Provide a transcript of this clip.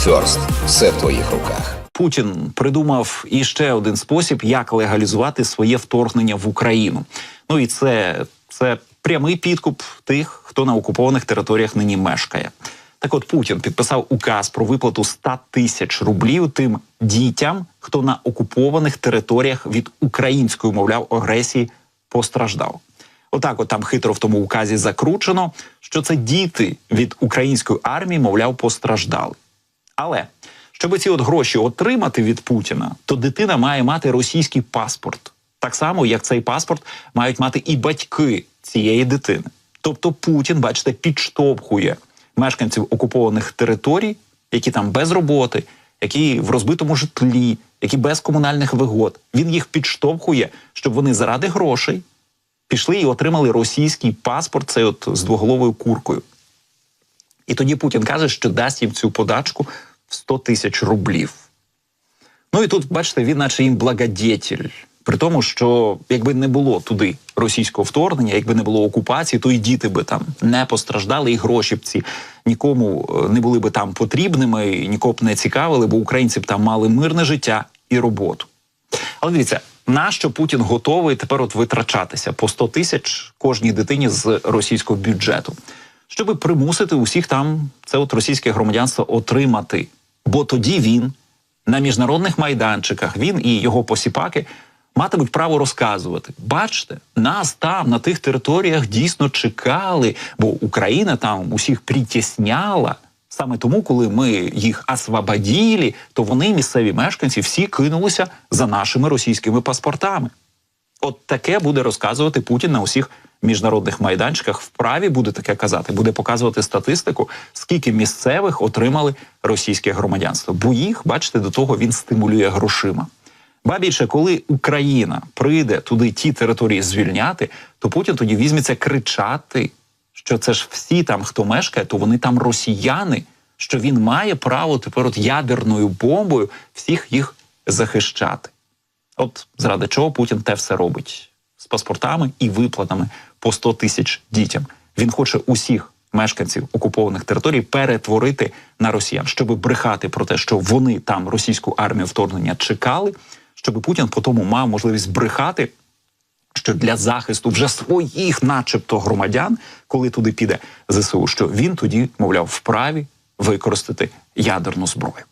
Ферст. Все в твоїх руках. Путін придумав іще один спосіб, як легалізувати своє вторгнення в Україну. Ну і це, це прямий підкуп тих, хто на окупованих територіях нині мешкає. Так от Путін підписав указ про виплату 100 тисяч рублів тим дітям, хто на окупованих територіях від української, мовляв, агресії постраждав. Отак, от там хитро в тому указі закручено, що це діти від української армії, мовляв, постраждали. Але щоб ці от гроші отримати від Путіна, то дитина має мати російський паспорт, так само як цей паспорт мають мати і батьки цієї дитини. Тобто Путін, бачите, підштовхує мешканців окупованих територій, які там без роботи, які в розбитому житлі, які без комунальних вигод. Він їх підштовхує, щоб вони заради грошей пішли і отримали російський паспорт, цей от з двоголовою куркою. І тоді Путін каже, що дасть їм цю подачку в 100 тисяч рублів. Ну і тут, бачите, він, наче їм благодетель. При тому, що якби не було туди російського вторгнення, якби не було окупації, то і діти би там не постраждали, і гроші б ці нікому е, не були би там потрібними, і нікого б не цікавили, бо українці б там мали мирне життя і роботу. Але дивіться, на що Путін готовий тепер от витрачатися по 100 тисяч кожній дитині з російського бюджету, щоб примусити усіх там це от російське громадянство отримати. Бо тоді він на міжнародних майданчиках, він і його посіпаки матимуть право розказувати: бачите, нас там на тих територіях дійсно чекали, бо Україна там усіх притісняла. Саме тому, коли ми їх освободили, то вони, місцеві мешканці, всі кинулися за нашими російськими паспортами. От таке буде розказувати Путін на усіх міжнародних майданчиках. Вправі буде таке казати, буде показувати статистику, скільки місцевих отримали російське громадянство. Бо їх, бачите, до того він стимулює грошима. Ба більше, коли Україна прийде туди ті території звільняти, то Путін тоді візьметься кричати, що це ж всі там, хто мешкає, то вони там росіяни, що він має право тепер от ядерною бомбою всіх їх захищати. От заради чого Путін те все робить з паспортами і виплатами по 100 тисяч дітям. Він хоче усіх мешканців окупованих територій перетворити на росіян, щоб брехати про те, що вони там російську армію вторгнення чекали, щоб Путін потім мав можливість брехати. Що для захисту вже своїх, начебто, громадян, коли туди піде ЗСУ, що він тоді, мовляв, вправі використати ядерну зброю.